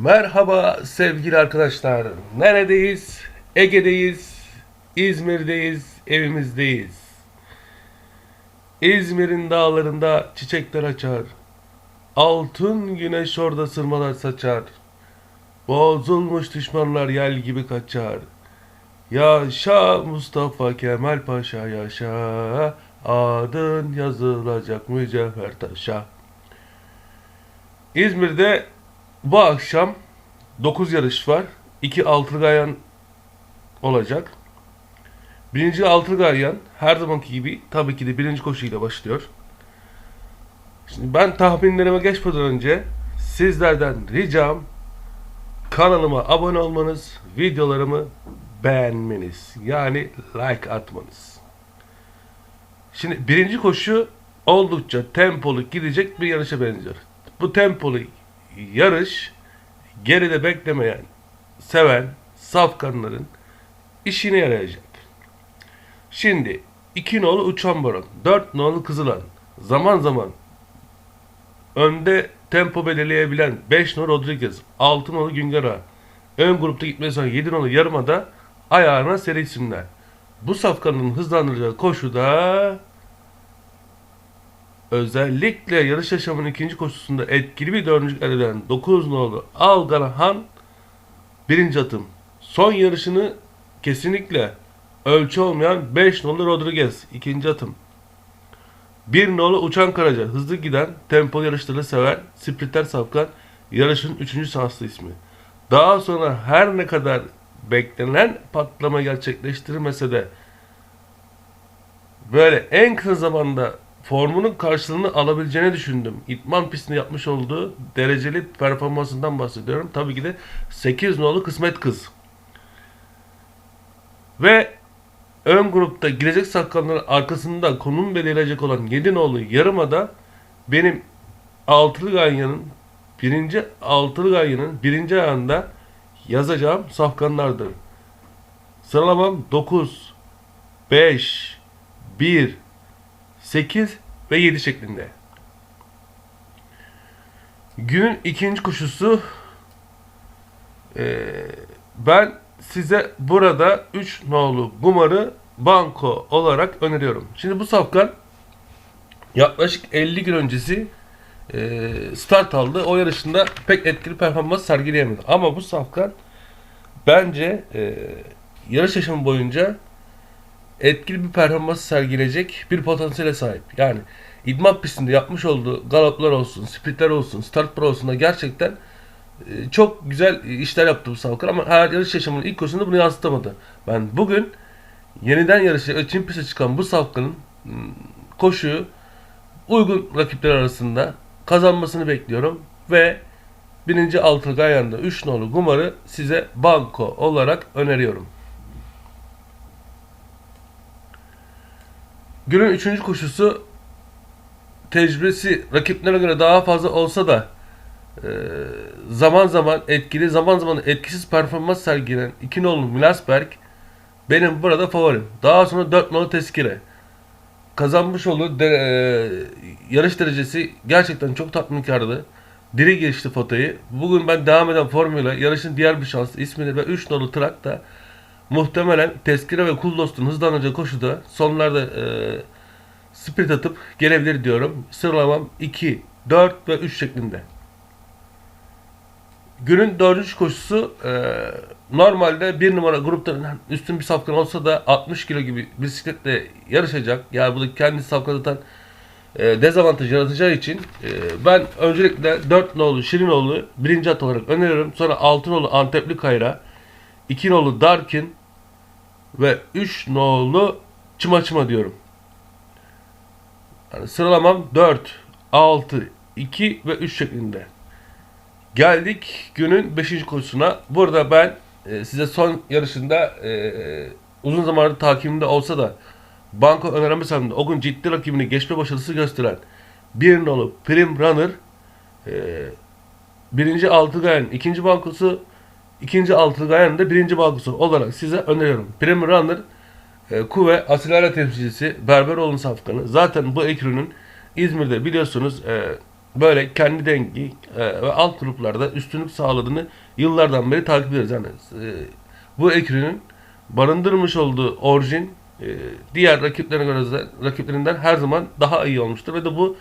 Merhaba sevgili arkadaşlar. Neredeyiz? Ege'deyiz. İzmir'deyiz. Evimizdeyiz. İzmir'in dağlarında çiçekler açar. Altın güneş orada sırmalar saçar. Bozulmuş düşmanlar yel gibi kaçar. Yaşa Mustafa Kemal Paşa yaşa. Adın yazılacak mücevher taşa. İzmir'de bu akşam 9 yarış var. 2 Altırgayan olacak. Birinci Altırgayan her zamanki gibi tabii ki de birinci koşuyla başlıyor. Şimdi ben tahminlerime geçmeden önce sizlerden ricam kanalıma abone olmanız, videolarımı beğenmeniz. Yani like atmanız. Şimdi birinci koşu oldukça tempolu gidecek bir yarışa benziyor. Bu tempolu yarış geride beklemeyen, seven, safkanların işine yarayacak. Şimdi 2 nolu Uçan Baron, 4 nolu Kızılan, zaman zaman önde tempo belirleyebilen 5 nolu Rodriguez, 6 nolu Güngara, ön grupta gitmesi sonra 7 nolu Yarımada ayağına seri isimler. Bu safkanın hızlandıracağı koşuda özellikle yarış yaşamının ikinci koşusunda etkili bir dördüncülük elde eden 9 nolu Algarahan birinci atım. Son yarışını kesinlikle ölçü olmayan 5 nolu Rodriguez ikinci atım. 1 nolu Uçan Karaca hızlı giden tempolu yarışları seven sprinter safkan yarışın 3. şanslı ismi. Daha sonra her ne kadar beklenen patlama gerçekleştirmese de böyle en kısa zamanda formunun karşılığını alabileceğini düşündüm. İtman pistinde yapmış olduğu dereceli performansından bahsediyorum. Tabii ki de 8 nolu kısmet kız. Ve ön grupta girecek saklanların arkasında konum belirleyecek olan 7 nolu yarımada benim altılı ganyanın birinci altılı ganyanın birinci ayağında yazacağım safkanlardır. Sıralamam 9, 5, 1, 8 ve 7 şeklinde. Günün ikinci koşusu eee, ben size burada 3 nolu Gumar'ı banko olarak öneriyorum. Şimdi bu safkan yaklaşık 50 gün öncesi eee, start aldı. O yarışında pek etkili performans sergileyemedi. Ama bu safkan bence eee, yarış yaşamı boyunca etkili bir performans sergileyecek bir potansiyele sahip. Yani idman pistinde yapmış olduğu galoplar olsun, sprintler olsun, start pro olsun da gerçekten e, çok güzel işler yaptı bu Savkar ama her yarış yaşamının ilk koşusunda bunu yansıtamadı. Ben bugün yeniden yarışa Çin piste çıkan bu Savkar'ın m, koşuyu uygun rakipler arasında kazanmasını bekliyorum ve birinci altı Gayan'da 3 nolu Gumar'ı size banko olarak öneriyorum. Günün üçüncü koşusu tecrübesi rakiplere göre daha fazla olsa da e, zaman zaman etkili, zaman zaman etkisiz performans sergileyen 2 nolu Milasberg benim burada favorim. Daha sonra 4 nolu Tezkire. Kazanmış olduğu de, e, yarış derecesi gerçekten çok tatminkardı. Diri geçti fotoyu. Bugün ben devam eden formuyla yarışın diğer bir şansı ismini ve 3 nolu Trak da muhtemelen Tezkire ve Kuldos'un hızlanacağı koşuda sonlarda e, sprint atıp gelebilir diyorum. Sıralamam 2, 4 ve 3 şeklinde. Günün dördüncü koşusu e, normalde bir numara gruptan üstün bir safkan olsa da 60 kilo gibi bisikletle yarışacak. Yani bu da kendi safkan zaten e, dezavantaj yaratacağı için e, ben öncelikle 4 nolu Şirinoğlu birinci at olarak öneriyorum. Sonra 6 nolu Antepli Kayra, 2 nolu Darkin ve 3 nolu Çıma Çıma diyorum. Yani sıralamam 4, 6, 2 ve 3 şeklinde. Geldik günün 5. koşusuna. Burada ben e, size son yarışında e, uzun zamandır takibimde olsa da banko öneremesem de o gün ciddi rakibini geçme başarısı gösteren bir nolu Prim Runner e, birinci altı gayen ikinci bankosu ikinci altı gayen de birinci bankosu olarak size öneriyorum. Prim Runner e, Kuve Asilara temsilcisi Berberoğlu Safkanı. Zaten bu ekürünün İzmir'de biliyorsunuz e, böyle kendi dengi e, ve alt gruplarda üstünlük sağladığını yıllardan beri takip ediyoruz. Yani e, bu ekürünün barındırmış olduğu orijin e, diğer rakiplerine göre de- rakiplerinden her zaman daha iyi olmuştur ve de bu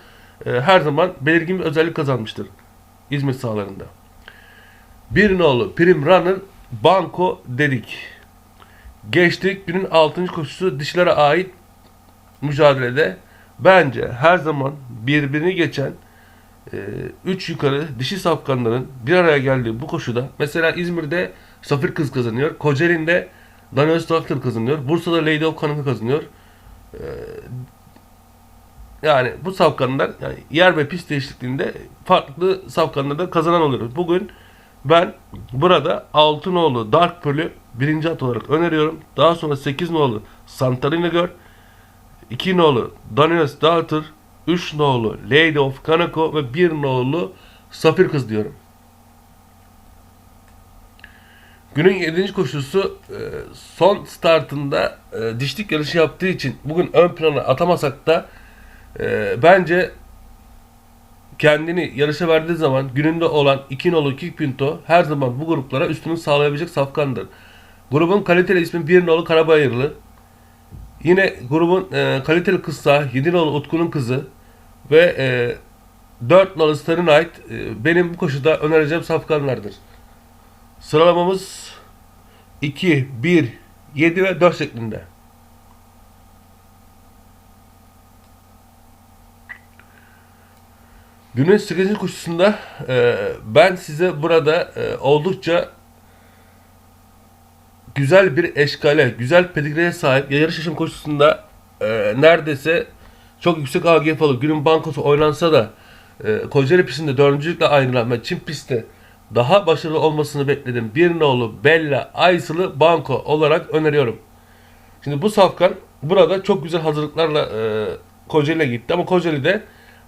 e, her zaman belirgin bir özellik kazanmıştır İzmir sahalarında. Bir nolu Prim Runner Banko dedik. Geçtik günün 6. koşusu dişlere ait mücadelede bence her zaman birbirini geçen 3 yukarı dişi safkanların bir araya geldiği bu koşuda mesela İzmir'de Safir Kız kazanıyor. Kocaeli'nde Daniel Stafter kazanıyor. Bursa'da Lady of Kanıkı kazanıyor. Ee, yani bu safkanlar yani yer ve pist değişikliğinde farklı safkanlarda kazanan oluyor. Bugün ben burada Altınoğlu Dark Pearl'ü birinci at olarak öneriyorum. Daha sonra 8 nolu Santarini gör. 2 nolu Daniels Daughter, 3 nolu Lady of Kanako ve 1 nolu Safir Kız diyorum. Günün 7. koşusu e, son startında e, dişlik yarışı yaptığı için bugün ön plana atamasak da e, bence kendini yarışa verdiği zaman gününde olan 2 nolu Kick Pinto her zaman bu gruplara üstünlük sağlayabilecek safkandır. Grubun kaliteli ismi 1 nolu Karabayırlı. Yine grubun e, kaliteli kızsa 7 nolu Utku'nun kızı ve e, 4 nolu Star'ın ait e, benim bu koşuda önereceğim safkanlardır. Sıralamamız 2, 1, 7 ve 4 şeklinde. Günün 8. koşusunda e, ben size burada e, oldukça güzel bir eşkale, güzel pedigreye sahip yarış yaşam koşusunda e, neredeyse çok yüksek AGF alıp günün bankosu oynansa da e, Kocaeli pistinde dördüncülükle ayrılan ve Çin pistte daha başarılı olmasını bekledim. Bir nolu Bella Aysıl'ı banko olarak öneriyorum. Şimdi bu safkan burada çok güzel hazırlıklarla e, Kocaeli'ne gitti ama Kocaeli'de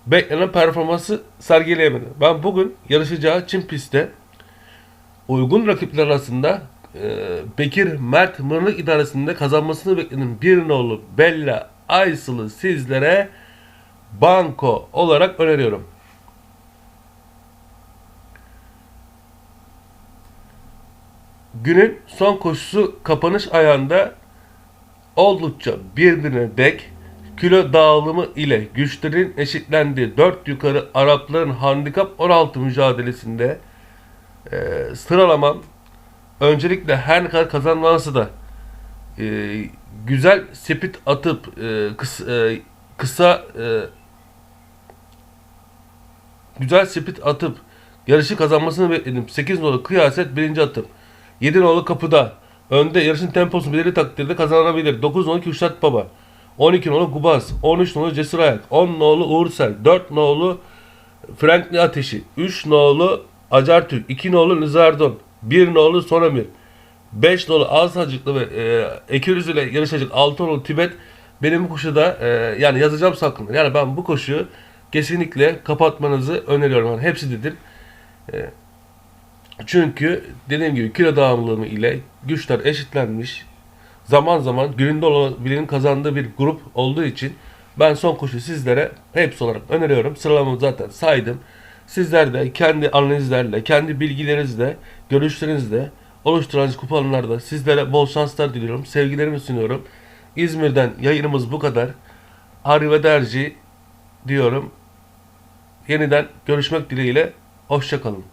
beklenen performansı sergileyemedi. Ben bugün yarışacağı Çin pistte uygun rakipler arasında e, Bekir Mert Mırlık idaresinde kazanmasını bekledim. Bir nolu Bella Aysıl'ı sizlere banko olarak öneriyorum. Günün son koşusu kapanış ayağında oldukça birbirine dek kilo dağılımı ile güçlerin eşitlendiği 4 yukarı Arapların handikap 16 mücadelesinde e, sıralamam öncelikle her ne kadar kazanılması da e, güzel sepit atıp e, kıs, e, kısa e, güzel sepit atıp yarışı kazanmasını bekledim. 8 nolu kıyaset birinci atım. 7 nolu kapıda. Önde yarışın temposunu belirli takdirde kazanabilir. 9 nolu Kürşat Baba. 12 nolu Gubaz. 13 nolu Cesur Ayak. 10 nolu Uğursel. 4 nolu Frankli Ateşi. 3 nolu Acar Türk. 2 nolu Nizardon. 1 nolu Sonamir. 5 nolu Alsacıklı ve e, ile yarışacak 6 nolu Tibet benim bu koşuda e, yani yazacağım sakın. Yani ben bu koşuyu kesinlikle kapatmanızı öneriyorum. Yani hepsidir. E, çünkü dediğim gibi kilo dağılımı ile güçler eşitlenmiş. Zaman zaman gününde olabilenin kazandığı bir grup olduğu için ben son koşu sizlere hepsi olarak öneriyorum. Sıralamamı zaten saydım. Sizler de kendi analizlerle, kendi bilgilerinizle, görüşlerinizle oluşturacak kuponlarda sizlere bol şanslar diliyorum. Sevgilerimi sunuyorum. İzmir'den yayınımız bu kadar. Arrivederci diyorum. Yeniden görüşmek dileğiyle. Hoşçakalın.